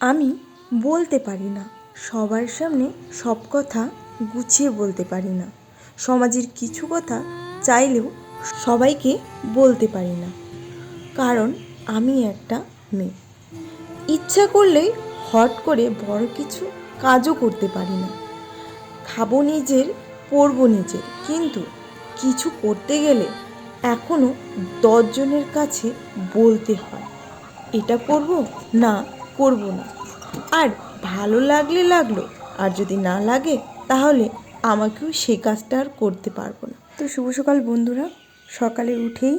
আমি বলতে পারি না। সবার সামনে সব কথা গুছিয়ে বলতে পারি না। সমাজের কিছু কথা চাইলেও সবাইকে বলতে পারি না। কারণ আমি একটা মেয়ে। ইচ্ছা করলেই হট করে বড় কিছু কাজও করতে পারি না। খাব নিজের, পরবো নিজের। কিন্তু কিছু করতে গেলে এখনও দশজনের কাছে বলতে হয়, এটা করব না করব না। আর ভালো লাগলে লাগল, আর যদি না লাগে, তাহলে আমাকেও সে কাজটা আর করতে পারব না। তো শুভ সকাল বন্ধুরা, সকালে উঠেই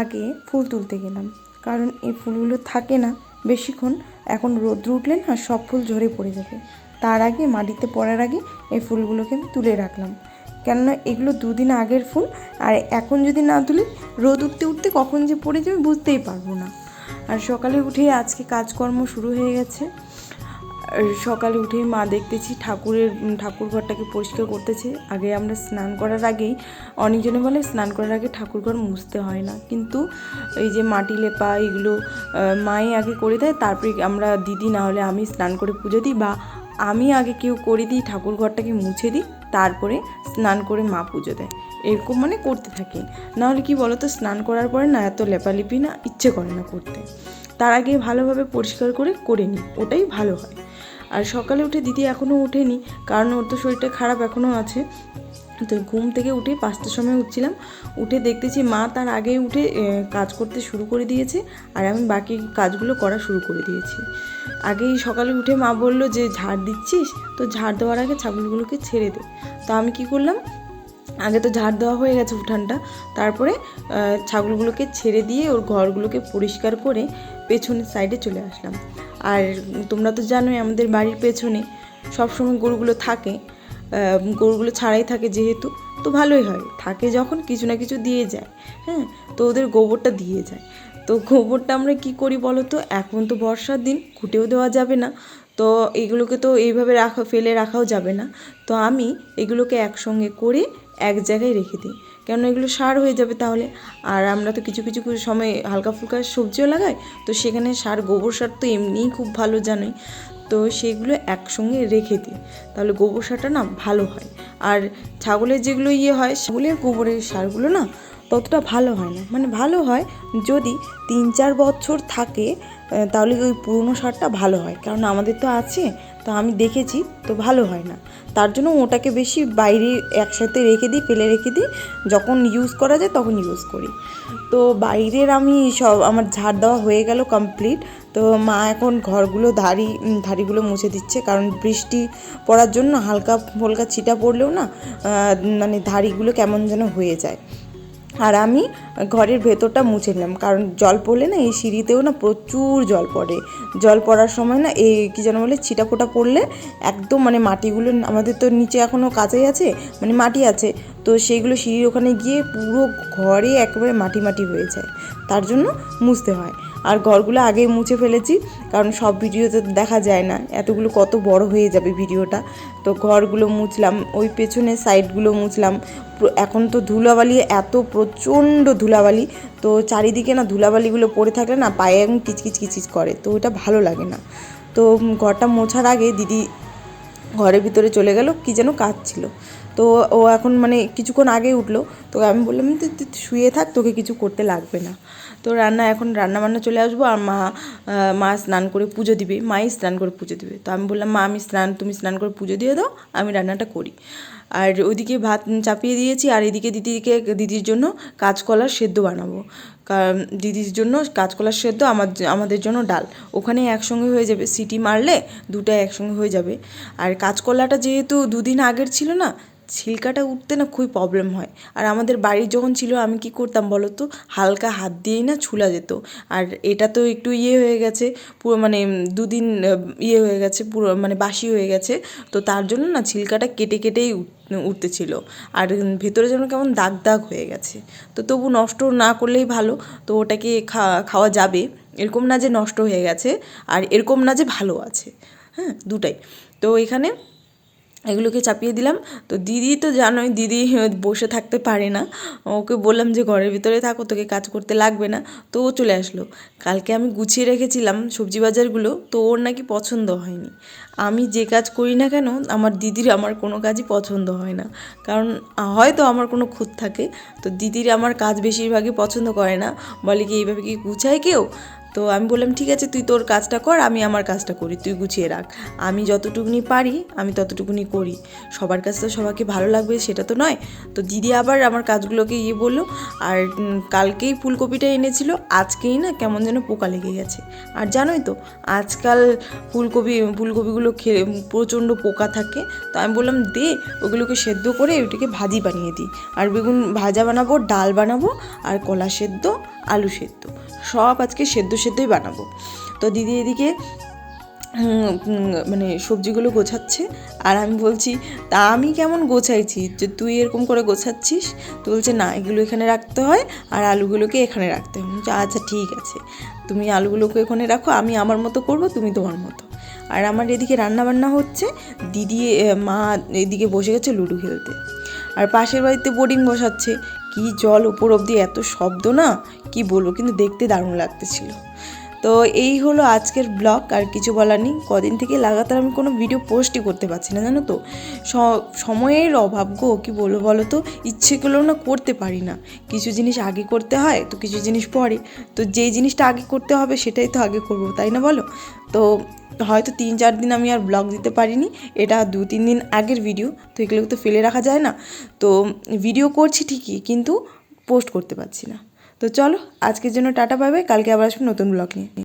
আগে ফুল তুলতে গেলাম। কারণ এই ফুলগুলো থাকে না বেশিক্ষণ, এখন রোদ্র উঠলে না সব ফুল ঝরে পড়ে যাবে। তার আগে মাটিতে পড়ার আগে এই ফুলগুলোকে আমি তুলে রাখলাম। কেননা এগুলো দুদিন আগের ফুল, আর এখন যদি না তুলি, রোদ উঠতে উঠতে কখন যে পড়ে যাবে বুঝতেই পারব না। আর সকালে উঠেই আজকে কাজকর্ম শুরু হয়ে গেছে। সকালে উঠেই মা দেখতেছি ঠাকুরের ঠাকুর ঘরটাকে পরিষ্কার করতেছে। আগে আমরা স্নান করার আগেই অনেকজনে বলে স্নান করার আগে ঠাকুর ঘর মুছতে হয় না। কিন্তু এই যে মাটি লেপা এগুলো মাই আগে করে দেয়, তারপরে আমরা দিদি না হলে আমি স্নান করে পুজো দিই বা আমি আগে কেউ করে দিই ঠাকুর ঘরটাকে মুছে দিই, তারপরে স্নান করে মা পুজো দেয়। এরকম মানে করতে থাকি। নাহলে কি বলো তো স্নান করার পরে না এত লেপালেপি না ইচ্ছে করে না করতে। তার আগে ভালোভাবে পরিষ্কার করে করে নিই, ওটাই ভালো হয়। আর সকালে উঠে দিদি এখনও ওঠেনি, কারণ ওর তো শরীরটা খারাপ এখনও আছে। তো ঘুম থেকে উঠে পাঁচটার সময় উঠছিলাম, উঠে দেখতেছি মা তার আগেই উঠে কাজ করতে শুরু করে দিয়েছে, আর আমি বাকি কাজগুলো করা শুরু করে দিয়েছি। আগেই সকালে উঠে মা বলল যে, ঝাড় দিচ্ছিস? তো ঝাড় দেওয়ার আগে ছাগলগুলোকে ছেড়ে দে। তো আমি কি করলাম আগে তো ঝাড় দেওয়া হয়ে গেছে উঠানটা। তারপরে ছাগলগুলোকে ছেড়ে দিয়ে ওর ঘরগুলোকে পরিষ্কার করে পেছনের সাইডে চলে আসলাম। আর তোমরা তো জানোই আমাদের বাড়ির পেছনে সবসময় গরুগুলো থাকে। গরুগুলো ছাড়াই থাকে যেহেতু, তো ভালোই হয়। থাকে যখন কিছু না কিছু দিয়ে যায় হ্যাঁ? তো ওদের গোবরটা দিয়ে যায়। তো গোবরটা আমরা কি করি বলো তো? এখন তো বর্ষার দিন কুটেও দেওয়া যাবে না। তো এগুলোকে তো এইভাবে রাখা, ফেলে রাখাও যাবে না। তো আমি এগুলোকে একসঙ্গে করে এক জায়গায় রেখে দিই। কেন এগুলো সার হয়ে যাবে তাহলে। আর আমরা তো কিছু কিছু সময় হালকা ফুলকা সবজিও লাগাই, তো সেখানে সার, গোবর সার তো এমনিই খুব ভালো জানোই। তো সেগুলো একসঙ্গে রেখে দিই। তাহলে গোবর সারটা না ভালো হয়। আর ছাগলের যেগুলো ইয়ে হয়, ছাগলের গোবরের সারগুলো না ততটা ভালো হয় না। মানে ভালো হয় যদি তিন চার বছর থাকে তাহলে ওই পুরনো সারটা ভালো হয়। কারণ আমাদের তো আছে, তো আমি দেখেছি, তো ভালো হয় না। তার জন্য ওটাকে বেশি বাইরে একসাথে রেখে দিই, ফেলে রেখে দিই। যখন ইউজ করা যায় তখন ইউজ করি। তো বাইরের আমি সব, আমার ঝাড় দেওয়া হয়ে গেল কমপ্লিট তো মা এখন ঘরগুলো ধাড়ি ধাড়িগুলো মুছে দিচ্ছে। কারণ বৃষ্টি পড়ার জন্য হালকা ফুলকা ছিটা পড়লেও না মানে ধাড়িগুলো কেমন যেন হয়ে যায়। আর আমি ঘরের ভেতরটা মুছে নিলাম। কারণ জল পড়লে না এই সিঁড়িতেও না প্রচুর জল পড়ে। জল পড়ার সময় না এই কী যেন বলে ছিটা ফোটা পড়লে একদম মানে মাটিগুলো আমাদের তো নিচে এখনও কাঁচাই আছে মানে মাটি আছে। তো সেইগুলো সিঁড়ির ওখানে গিয়ে পুরো ঘরে একেবারে মাটি মাটি হয়ে যায়। তার জন্য মুছতে হয়। আর ঘরগুলো আগে মুছে ফেলেছি, কারণ সব ভিডিওতে দেখা যায় না। এতগুলো কত বড় হয়ে যাবে ভিডিওটা। তো ঘরগুলো মুছলাম, ওই পেছনের সাইডগুলো মুছলাম। এখন তো ধুলাবালি, এত প্রচণ্ড ধুলাবালি। তো চারিদিকে না ধুলাবালিগুলো পড়ে থাকলে না পায়ে একদম কিচকিচ কিচকিচ করে, তো ওটা ভালো লাগে না। তো ঘরটা মোছার আগে দিদি ঘরের ভিতরে চলে গেল, কি যেন কাজ ছিল তো ও এখন মানে কিছুক্ষণ আগে উঠল, তো আমি বললাম, তুই শুয়ে থাক, তোকে কিছু করতে লাগবে না। তো রান্না, এখন রান্না বান্না চলে আসব, আর মা মা স্নান করে পুজো দিবে, মাই স্নান করে পুজো দিবে। তো আমি বললাম, মা, আমি স্নান, তুমি স্নান করে পুজো দিয়ে দাও, আমি রান্নাটা করি। আর ওইদিকে ভাত চাপিয়ে দিয়েছি আর এদিকে দিদিকে, দিদির জন্য কাঁচকলার সেদ্ধ বানাবো। দিদির জন্য কাঁচকলার সেদ্ধ, আমার আমাদের জন্য ডাল। ওখানে একসঙ্গে হয়ে যাবে, সিটি মারলে দুটা একসঙ্গে হয়ে যাবে। আর কাঁচকলাটা যেহেতু দুদিন আগের ছিল না ছিলকাটা উঠতে না খুবই প্রবলেম হয়। আর আমাদের বাড়ির যখন ছিল, আমি কি করতাম বলো তো? হালকা হাত দিয়েই না ছুলা যেত। আর এটা তো একটু ইয়ে হয়ে গেছে, পুরো মানে দুদিন ইয়ে হয়ে গেছে, পুরো মানে বাসি হয়ে গেছে। তো তার জন্য না ছিলকাটা কেটে কেটেই উঠ- উঠতেছিল। আর ভেতরে যেন কেমন দাগ দাগ হয়ে গেছে। তো তবু নষ্ট না করলেই ভালো। তো ওটাকে খাওয়া যাবে। এরকম না যে নষ্ট হয়ে গেছে, আর এরকম না যে ভালো আছে। হ্যাঁ দুটাই। তো এখানে এগুলোকে চাপিয়ে দিলাম। তো দিদি তো জানোই, দিদি বসে থাকতে পারে না। ওকে বললাম যে ঘরের ভিতরে থাকো তোকে কাজ করতে লাগবে না। তো ও চলে আসলো। কালকে আমি গুছিয়ে রেখেছিলাম সবজি বাজারগুলো, তো ওর নাকি পছন্দ হয়নি। আমি যে কাজ করি না কেন, আমার দিদির আমার কোনো কাজই পছন্দ হয় না। কারণ হয়তো আমার কোনো খুঁত থাকে, তো দিদির আমার কাজ বেশিরভাগই পছন্দ করে না। বলে কি, এইভাবে কি গুছায় কেউ? তো আমি বললাম, ঠিক আছে, তুই তোর কাজটা কর, আমি আমার কাজটা করি, তুই গুছিয়ে রাখ। আমি যতটুকুনি পারি, আমি ততটুকুনি করি। সবার কাছে তো সবাইকে ভালো লাগবে, সেটা তো নয়। তো দিদি আবার আমার কাজগুলোকে ইয়ে বলল, আর কালকেই ফুলকপিটা এনেছিল, আজকেই না কেমন যেন পোকা লেগে গেছে। আর জানোই তো, আজকাল ফুলকপি, ফুলকপিগুলো খেয়ে প্রচণ্ড পোকা থাকে। তো আমি বললাম, দে, ওগুলোকে সেদ্ধ করে ওটাকে ভাজি বানিয়ে দিই। আর বেগুন ভাজা বানাবো, ডাল বানাবো, আর কলা সেদ্ধ, আলু সেদ্ধ। সব আজকে সেদ্ধ সেদ্ধই বানাবো। তো দিদি এদিকে মানে সবজিগুলো গোছাচ্ছে। আর আমি বলছি তা আমি কেমন গোছাইছি? যে তুই এরকম করে গোছাচ্ছিস? তো বলছে না এগুলো এখানে রাখতে হয় আর আলুগুলোকে এখানে রাখতে হয়। বলছি, আচ্ছা ঠিক আছে। তুমি আলুগুলোকে এখানে রাখো আমি আমার মতো করব তুমি তোমার মতো। আর আমার এদিকে রান্না বান্না হচ্ছে। দিদি মা এদিকে বসে গেছে লুডো খেলতে। আর পাশের বাড়িতে বোর্ডিং বসাচ্ছে। কি জল উপর অবধি এত শব্দ না? কি বলব? কিন্তু দেখতে দারুণ লাগতেছিল। তো এই হলো আজকের ব্লগ, আর কিছু বলার নেই। কদিন থেকে লাগাতার আমি কোনো ভিডিও পোস্টই করতে পারছি না, জানো তো? সময়ের অভাব গো, কী বলব বলো তো? ইচ্ছে করলেও না করতে পারি না। কিছু জিনিস আগে করতে হয়, তো কিছু জিনিস পরে। তো যেই জিনিসটা আগে করতে হবে, সেটাই তো আগে করব, তাই না বলো? তো হয়তো তিন চার দিন আমি আর ব্লগ দিতে পারিনি, এটা দু তিন দিন আগের ভিডিও তো এগুলো তো ফেলে রাখা যায় না। তো ভিডিও করছি ঠিকই, কিন্তু পোস্ট করতে পারছি না। তো চলো আজকের জন্য টাটা পাবে কালকে আবার আসব নতুন ব্লগ নিয়ে।